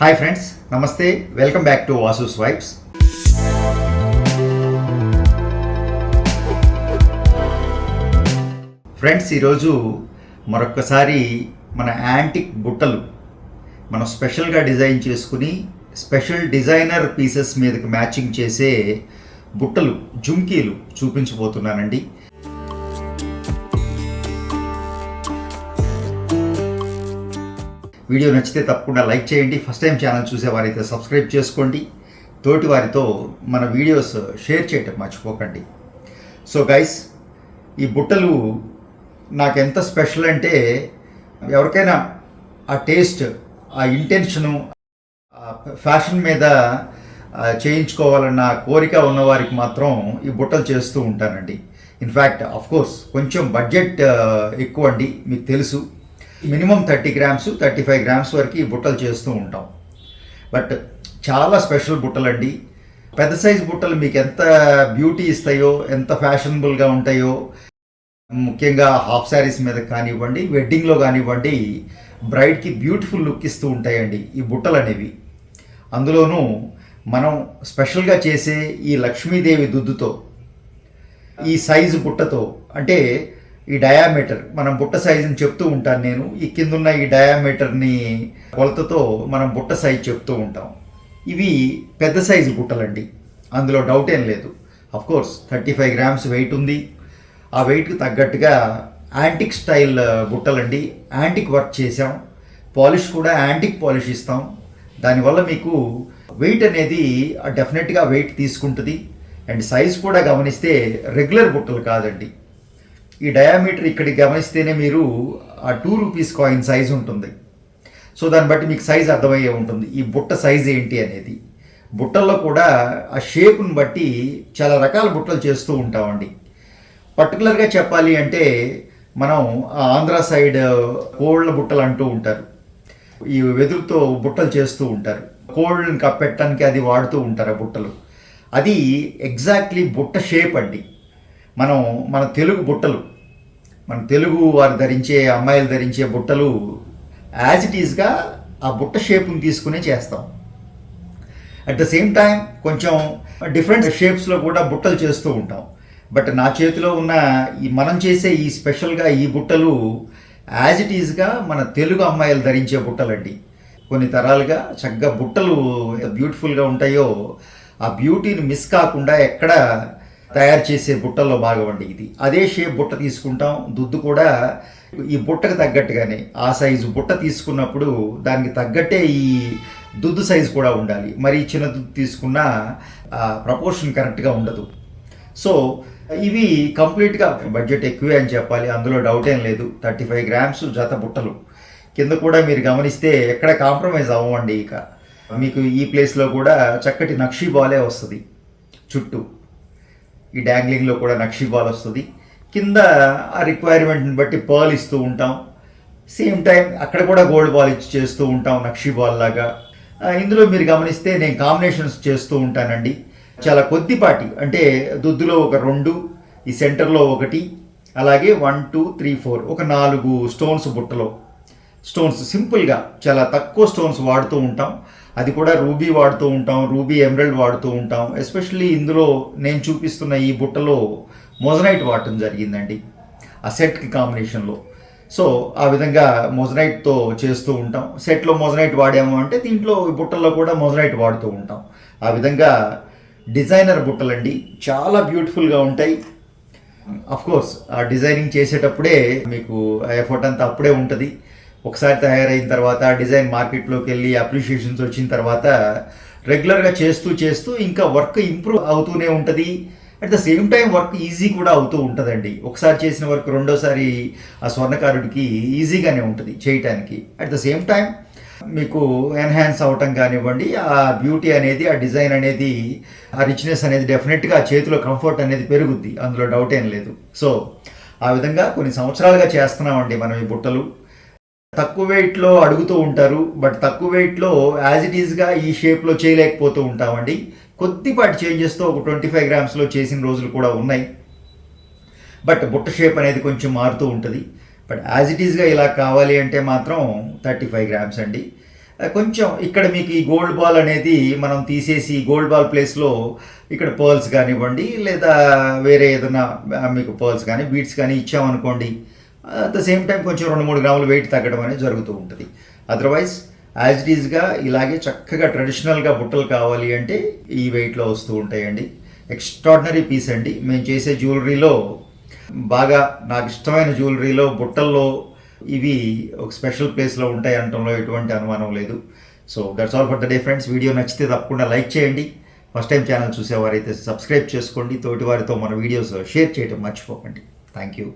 Hi friends నమస్తే welcome back to Vasu swipes friends ఈరోజు మరొక్కసారి మన యాంటిక్ బుట్టలు మనం స్పెషల్గా డిజైన్ చేసుకుని స్పెషల్ డిజైనర్ పీసెస్ మీదకి మ్యాచింగ్ చేసే బుట్టలు జుమ్కీలు చూపించబోతున్నానండి. వీడియో నచ్చితే తప్పకుండా లైక్ చేయండి. ఫస్ట్ టైం ఛానల్ చూసేవారైతే సబ్స్క్రైబ్ చేసుకోండి. తోటి వారితో మన వీడియోస్ షేర్ చేయటం మర్చిపోకండి. సో గైస్ ఈ బుట్టలు నాకు ఎంత స్పెషల్ అంటే ఎవరికైనా ఆ టేస్ట్ ఆ ఇంటెన్షను ఫ్యాషన్ మీద చేయించుకోవాలన్న కోరిక ఉన్నవారికి మాత్రం ఈ బుట్టలు చేస్తూ ఉంటానండి. ఇన్ఫ్యాక్ట్ కోర్స్ కొంచెం బడ్జెట్ ఎక్కువ అండి మీకు తెలుసు. Minimum thirty grams thirty five grams వరకు ఈ బుట్టలు చేస్తూ ఉంటాం. బట్ చాలా స్పెషల్ బుట్టలు అండి పెద్ద సైజ్ బుట్టలు మీకు ఎంత బ్యూటీ ఇస్తాయో ఎంత ఫ్యాషనబుల్గా ఉంటాయో ముఖ్యంగా హాఫ్ శారీస్ మీద కానివ్వండి వెడ్డింగ్లో కానివ్వండి బ్రైడ్కి బ్యూటిఫుల్ లుక్ ఇస్తూ ఉంటాయండి ఈ బుట్టలు అనేవి అందులోనూ మనం స్పెషల్గా చేసే ఈ లక్ష్మీదేవి దుద్దుతో ఈ సైజు బుట్టతో అంటే ఈ డయామీటర్ మనం బుట్ట సైజుని చెప్తూ ఉంటాను నేను. ఈ కిందున్న ఈ డయామీటర్ని కొలతతో మనం బుట్ట సైజు చెప్తూ ఉంటాం. ఇవి పెద్ద సైజు బుట్టలండి. అందులో డౌట్ ఏం లేదు. Course thirty five grams weight ఉంది. ఆ వెయిట్కి తగ్గట్టుగా యాంటిక్ స్టైల్ బుట్టలండి. యాంటిక్ వర్క్ చేసాం పాలిష్ కూడా యాంటిక్ పాలిష్ ఇస్తాం. దానివల్ల మీకు వెయిట్ అనేది డెఫినెట్గా వెయిట్ తీసుకుంటుంది. అండ్ సైజ్ కూడా గమనిస్తే రెగ్యులర్ బుట్టలు కాదండి. ఈ డయామీటర్ ఇక్కడ గమనిస్తేనే మీరు ఆ టూ రూపీస్ కాయిన్ సైజ్ ఉంటుంది. సో దాన్ని బట్టి మీకు సైజ్ అర్థమయ్యే ఉంటుంది. ఈ బుట్ట సైజ్ ఏంటి అనేది. బుట్టల్లో కూడా ఆ షేప్ని బట్టి చాలా రకాల బుట్టలు చేస్తూ ఉంటామండి. పర్టికులర్గా చెప్పాలి అంటే మనం ఆ ఆంధ్ర సైడ్ కోళ్ళ బుట్టలు అంటూ ఉంటారు. ఈ వెదురుతో బుట్టలు చేస్తూ ఉంటారు. కోళ్ళని కప్పెట్టడానికి అది వాడుతూ ఉంటారు ఆ బుట్టలు. అది ఎగ్జాక్ట్లీ బుట్ట షేప్ అండి. మనం మన తెలుగు బుట్టలు. మన తెలుగు వారు ధరించే అమ్మాయిలు ధరించే బుట్టలు యాజ్ ఇట్ ఈస్గా ఆ బుట్ట షేప్ని తీసుకునే చేస్తాం. అట్ ద సేమ్ టైం కొంచెం డిఫరెంట్ షేప్స్లో కూడా బుట్టలు చేస్తూ ఉంటాం. బట్ నా చేతిలో ఉన్న ఈ మనం చేసే ఈ స్పెషల్గా ఈ బుట్టలు యాజ్ ఇట్ ఈజ్గా మన తెలుగు అమ్మాయిలు ధరించే బుట్టలండి. కొన్ని తరాలుగా చక్కగా బుట్టలు ఎంత బ్యూటిఫుల్గా ఉంటాయో ఆ బ్యూటీని మిస్ కాకుండా ఎక్కడ తయారు చేసే బుట్టల్లో భాగం అండి ఇది. అదే షేప్ బుట్ట తీసుకుంటాం. దుద్దు కూడా ఈ బుట్టకు తగ్గట్టుగానే ఆ సైజు బుట్ట తీసుకున్నప్పుడు దానికి తగ్గట్టే ఈ దుద్దు సైజు కూడా ఉండాలి. మరి చిన్న దుద్దు తీసుకున్నా ప్రపోర్షన్ కరెక్ట్గా ఉండదు. సో ఇవి కంప్లీట్గా బడ్జెట్ ఎక్కువే అని చెప్పాలి. అందులో డౌట్ ఏం లేదు. థర్టీ ఫైవ్ గ్రామ్స్ జత బుట్టలు. కింద కూడా మీరు గమనిస్తే ఎక్కడ కాంప్రమైజ్ అవ్వండి ఇక. మీకు ఈ ప్లేస్లో కూడా చక్కటి నక్షీ బాలే వస్తుంది. చుట్టూ. ఈ డాంగ్లింగ్లో కూడా నక్షీ బాల్ వస్తుంది. కింద ఆ రిక్వైర్మెంట్ని బట్టి పర్ల్ ఇస్తూ ఉంటాం. సేమ్ టైం అక్కడ కూడా గోల్డ్ బాల్ ఇచ్చి చేస్తూ ఉంటాం నక్షీ బాల్ లాగా. ఇందులో మీరు గమనిస్తే నేను కాంబినేషన్స్ చేస్తూ ఉంటానండి. చాలా కొద్దిపాటి అంటే దుద్దులో ఒక రెండు ఈ సెంటర్లో ఒకటి అలాగే వన్ టూ త్రీ ఫోర్ ఒక నాలుగు స్టోన్స్ బుట్టలో. స్టోన్స్ సింపుల్గా చాలా తక్కువ స్టోన్స్ వాడుతూ ఉంటాం. అది కూడా రూబీ వాడుతూ ఉంటాం రూబీ ఎమరల్డ్ వాడుతూ ఉంటాం. ఎస్పెషల్లీ ఇందులో నేను చూపిస్తున్న ఈ బుట్టలో మోజనైట్ వాడటం జరిగిందండి ఆ సెట్కి కాంబినేషన్లో. సో ఆ విధంగా మోజనైట్తో చేస్తూ ఉంటాం. సెట్లో మోజనైట్ వాడాము అంటే దీంట్లో ఈ బుట్టల్లో కూడా మోజనైట్ వాడుతూ ఉంటాం. ఆ విధంగా డిజైనర్ బుట్టలండి చాలా బ్యూటిఫుల్గా ఉంటాయి. అఫ్కోర్స్ ఆ డిజైనింగ్ చేసేటప్పుడే మీకు ఎఫర్ట్ అంతా అప్పుడే ఉంటుంది. ఒకసారి తయారైన తర్వాత ఆ డిజైన్ మార్కెట్లోకి వెళ్ళి అప్రిషియేషన్స్ వచ్చిన తర్వాత రెగ్యులర్గా చేస్తూ చేస్తూ ఇంకా వర్క్ ఇంప్రూవ్ అవుతూనే ఉంటుంది. At the same time work easy కూడా అవుతూ ఉంటుందండి. ఒకసారి చేసిన వర్క్ రెండోసారి ఆ స్వర్ణకారుడికి ఈజీగానే ఉంటుంది చేయటానికి. అట్ ద సేమ్ టైం మీకు ఎన్హాన్స్ అవటం కానివ్వండి ఆ బ్యూటీ అనేది ఆ డిజైన్ అనేది ఆ రిచ్నెస్ అనేది డెఫినెట్గా చేతిలో కంఫర్ట్ అనేది పెరుగుద్ది. అందులో డౌట్ ఏం లేదు. సో ఆ విధంగా కొన్ని సంవత్సరాలుగా చేస్తున్నామండి మనం ఈ బుట్టలు. తక్కువ వెయిట్లో అడుగుతూ ఉంటారు బట్ తక్కువ వెయిట్లో యాజ్ ఇట్ ఈజ్గా ఈ షేప్లో చేయలేకపోతూ ఉంటామండి. కొద్దిపాటి చేంజెస్తో ఒక ట్వంటీ ఫైవ్ గ్రామ్స్లో చేసిన రోజులు కూడా ఉన్నాయి. బట్ బుట్ట షేప్ అనేది కొంచెం మారుతూ ఉంటుంది. బట్ యాజ్ ఇట్ ఈజ్గా ఇలా కావాలి అంటే మాత్రం థర్టీ ఫైవ్ గ్రామ్స్ అండి కొంచెం ఇక్కడ మీకు ఈ గోల్డ్ బాల్ అనేది మనం తీసేసి గోల్డ్ బాల్ ప్లేస్లో ఇక్కడ పర్ల్స్ కానివ్వండి లేదా వేరే ఏదైనా మీకు పర్ల్స్ కానీ బీట్స్ కానీ ఇచ్చామనుకోండి అట్ ద సేమ్ టైం కొంచెం రెండు మూడు గ్రాములు వెయిట్ తగ్గడం అనేది జరుగుతూ ఉంటుంది. అదర్వైజ్ యాజ్ ఇట్ ఈస్గా ఇలాగే చక్కగా ట్రెడిషనల్గా బుట్టలు కావాలి అంటే ఈ వెయిట్లో వస్తూ ఉంటాయండి. ఎక్స్ట్రాడినరీ పీస్ అండి. మేము చేసే జ్యువెలరీలో బాగా నాకు ఇష్టమైన జ్యువెలరీలో బుట్టల్లో ఇవి ఒక స్పెషల్ ప్లేస్లో ఉంటాయి అనటంలో ఎటువంటి అనుమానం లేదు. So that's all for the day friends video నచ్చితే తప్పకుండా లైక్ చేయండి. ఫస్ట్ టైం ఛానల్ చూసేవారైతే సబ్స్క్రైబ్ చేసుకోండి. తోటి వారితో మన వీడియోస్ షేర్ చేయడం మర్చిపోకండి. Thank you